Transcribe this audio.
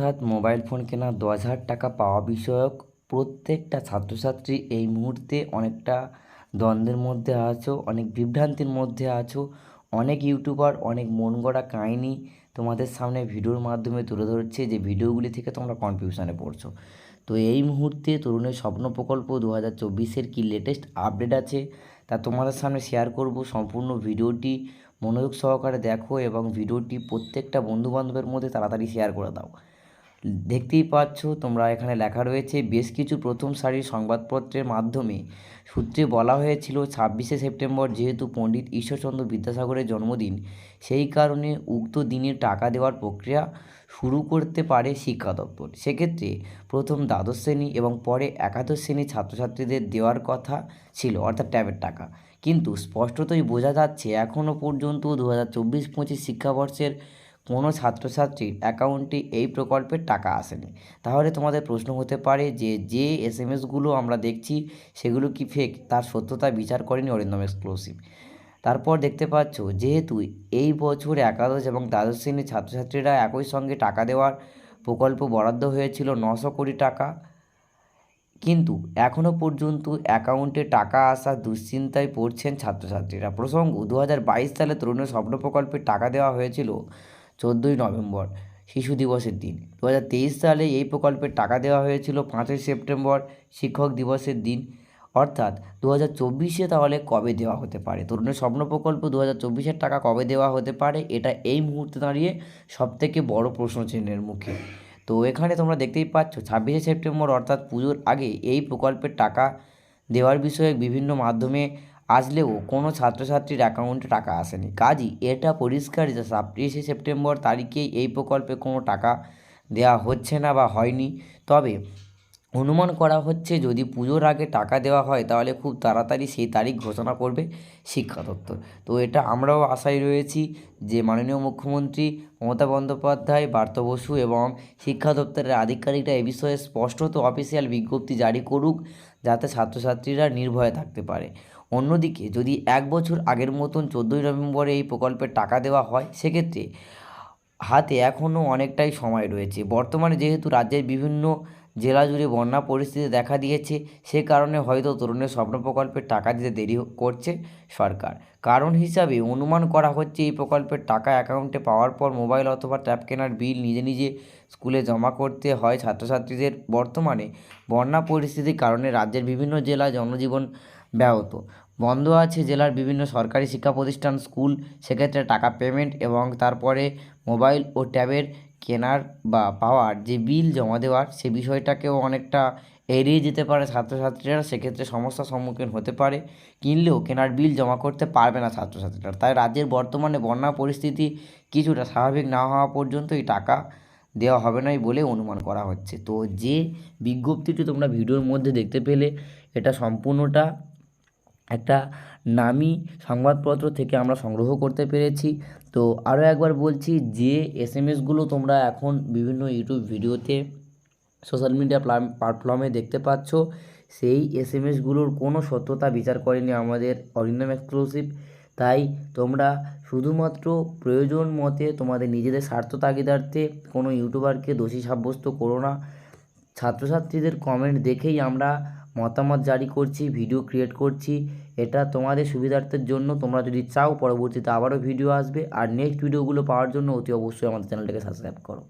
অর্থাৎ mobile phone কেনা দশ হাজার টাকা পাওয়া বিষয়ক প্রত্যেকটা ছাত্রছাত্রী এই মুহূর্তে অনেকটা দ্বন্দ্বের মধ্যে আছো, অনেক বিভ্রান্তির মধ্যে আছো, অনেক ইউটিউবার, অনেক মন গড়া কাহিনি তোমাদের সামনে ভিডিওর মাধ্যমে তুলে ধরছে যে ভিডিওগুলি থেকে তোমরা কনফিউশনে পড়ছো। তো এই মুহূর্তে তরুণের স্বপ্ন প্রকল্প দু হাজার চব্বিশের কী লেটেস্ট আপডেট আছে তা তোমাদের সামনে শেয়ার করব। সম্পূর্ণ ভিডিওটি মনোযোগ সহকারে দেখো এবং ভিডিওটি প্রত্যেকটা বন্ধুবান্ধবের মধ্যে তাড়াতাড়ি শেয়ার করে দাও। দেখতেই পাচ্ছ, তোমরা এখানে লেখা রয়েছে, বেশ কিছু প্রথম সারির সংবাদপত্রের মাধ্যমে। সূত্রে বলা হয়েছিল, ছাব্বিশে সেপ্টেম্বর যেহেতু পণ্ডিত ঈশ্বরচন্দ্র বিদ্যাসাগরের জন্মদিন, সেই কারণে উক্ত দিনে টাকা দেওয়ার প্রক্রিয়া শুরু করতে পারে শিক্ষা দপ্তর। সেক্ষেত্রে প্রথম দ্বাদশ শ্রেণি এবং পরে একাদশ শ্রেণির ছাত্রছাত্রীদের দেওয়ার কথা ছিল, অর্থাৎ ট্যাবের টাকা। কিন্তু স্পষ্টতই বোঝা যাচ্ছে এখনও পর্যন্ত দু হাজার চব্বিশ পঁচিশ শিক্ষাবর্ষের কোনো ছাত্রছাত্রীর অ্যাকাউন্টে এই প্রকল্পের টাকা আসেনি। তাহলে তোমাদের প্রশ্ন হতে পারে যে যে এস এম এসগুলো আমরা দেখছি, সেগুলো কি ফেক তার সত্যতা বিচার করেনি অরিন্দম এক্সক্লুসিভ তারপর দেখতে পাচ্ছ, যেহেতু এই বছর একাদশ এবং দ্বাদশ শ্রেণির ছাত্রছাত্রীরা একই সঙ্গে টাকা দেওয়ার প্রকল্প বরাদ্দ হয়েছিল নশো কোটি টাকা। কিন্তু এখনও পর্যন্ত অ্যাকাউন্টে টাকা আসা দুশ্চিন্তায় পড়ছেন ছাত্রছাত্রীরা। প্রসঙ্গ, দু হাজার বাইশ সালে তরুণের স্বপ্ন প্রকল্পে টাকা দেওয়া হয়েছিল চোদ্দোই নভেম্বর, শিশু দিবসের দিন। দু হাজার তেইশ সালে এই প্রকল্পের টাকা দেওয়া হয়েছিল পাঁচই সেপ্টেম্বর, শিক্ষক দিবসের দিন। অর্থাৎ দু হাজার চব্বিশে তাহলে কবে দেওয়া হতে পারে? তরুণের স্বপ্ন প্রকল্প দু হাজার চব্বিশের টাকা কবে দেওয়া হতে পারে? এটা এই মুহূর্তে দাঁড়িয়ে সবথেকে বড় প্রশ্ন চিহ্নের মুখে। তো এখানে তোমরা দেখতেই পাচ্ছ, ছাব্বিশে সেপ্টেম্বর অর্থাৎ পুজোর আগে এই প্রকল্পের টাকা দেওয়ার বিষয়ে বিভিন্ন মাধ্যমে আসলেও কোনো ছাত্রছাত্রীর অ্যাকাউন্টে টাকা আসেনি। কাজই এটা পরিষ্কার যে ছাব্বিশে সেপ্টেম্বর তারিখেই এই প্রকল্পে কোনো টাকা দেওয়া হচ্ছে না বা হয়নি। তবে অনুমান করা হচ্ছে যদি পুজোর আগে টাকা দেওয়া হয় তাহলে খুব তাড়াতাড়ি সেই তারিখ ঘোষণা করবে শিক্ষা দপ্তর। তো এটা আমরাও আশায় রয়েছি যে মাননীয় মুখ্যমন্ত্রী মমতা বন্দ্যোপাধ্যায়, বার্ত বসু এবং শিক্ষা দপ্তরের আধিকারিকরা এ বিষয়ে স্পষ্টত অফিসিয়াল বিজ্ঞপ্তি জারি করুক। যাতে ছাত্রছাত্রীরা নির্ভয়ে থাকতে পারে। অন্যদিকে, যদি এক বছর আগের মতন চোদ্দোই নভেম্বরে এই প্রকল্পের টাকা দেওয়া হয়, সেক্ষেত্রে হাতে এখনও অনেকটাই সময় রয়েছে। বর্তমানে যেহেতু রাজ্যের বিভিন্ন জেলা জুড়ে বন্যা পরিস্থিতি দেখা দিয়েছে, সে কারণে হয়তো তরুণের স্বপ্ন প্রকল্পের টাকা দিতে দেরি করছে সরকার। কারণ হিসাবে অনুমান করা হচ্ছে, এই প্রকল্পের টাকা অ্যাকাউন্টে পাওয়ার পর মোবাইল অথবা ট্যাব কেনার বিল নিজে নিজে স্কুলে জমা করতে হয় ছাত্রছাত্রীদের। বর্তমানে বন্যা পরিস্থিতির কারণে রাজ্যের বিভিন্ন জেলায় জনজীবন ব্যাহত। বন্ধ আছে জেলার বিভিন্ন সরকারি শিক্ষা প্রতিষ্ঠান স্কুল, সেক্ষেত্রে টাকা পেমেন্ট এবং তারপরে মোবাইল ও ট্যাবের কেনার বা পাওয়ার যে বিল জমা দেওয়ার সে বিষয়টাকেও অনেকটা এড়িয়ে যেতে পারে ছাত্রছাত্রীরা। সেক্ষেত্রে সমস্যার সম্মুখীন হতে পারে। কিনলেও কেনার বিল জমা করতে পারবে না ছাত্রছাত্রীরা। তাই রাজ্যের বর্তমানে বন্যা পরিস্থিতি কিছুটা স্বাভাবিক না হওয়া পর্যন্ত এই টাকা দেওয়া হবে নাই বলে অনুমান করা হচ্ছে। তো যে বিজ্ঞপ্তিটি তোমরা ভিডিওর মধ্যে দেখতে পেলে, এটা সম্পূর্ণটা একটা নামি সংবাদপত্র থেকে আমরা সংগ্রহ করতে পেরেছি। তো আরও একবার বলছি যে এস এম এসগুলো তোমরা এখন বিভিন্ন ইউটিউব ভিডিওতে, সোশ্যাল মিডিয়া প্ল্যাটফর্মে দেখতে পাচ্ছ। সেই এস এম এসগুলোর কোনো সত্যতা বিচার করেনি আমাদের অরিন্দম এক্সক্লুসিভ তাই তোমরা শুধুমাত্র প্রয়োজন মতে তোমাদের নিজেদের স্বার্থ তাগিদার্থে কোনো ইউটিউবারকে দোষী সাব্যস্ত করো না। ছাত্রছাত্রীদের কমেন্ট দেখেই আমরা মতামত জারি করছি ভিডিও ক্রিয়েট করছি। এটা তোমাদের সুবিধার্থের জন্য। তোমরা যদি চাও, পরবর্তীতে আবারও ভিডিও আসবে। আর নেক্সট ভিডিওগুলো পাওয়ার জন্য অতি অবশ্যই আমাদের চ্যানেলটাকে সাবস্ক্রাইব করো।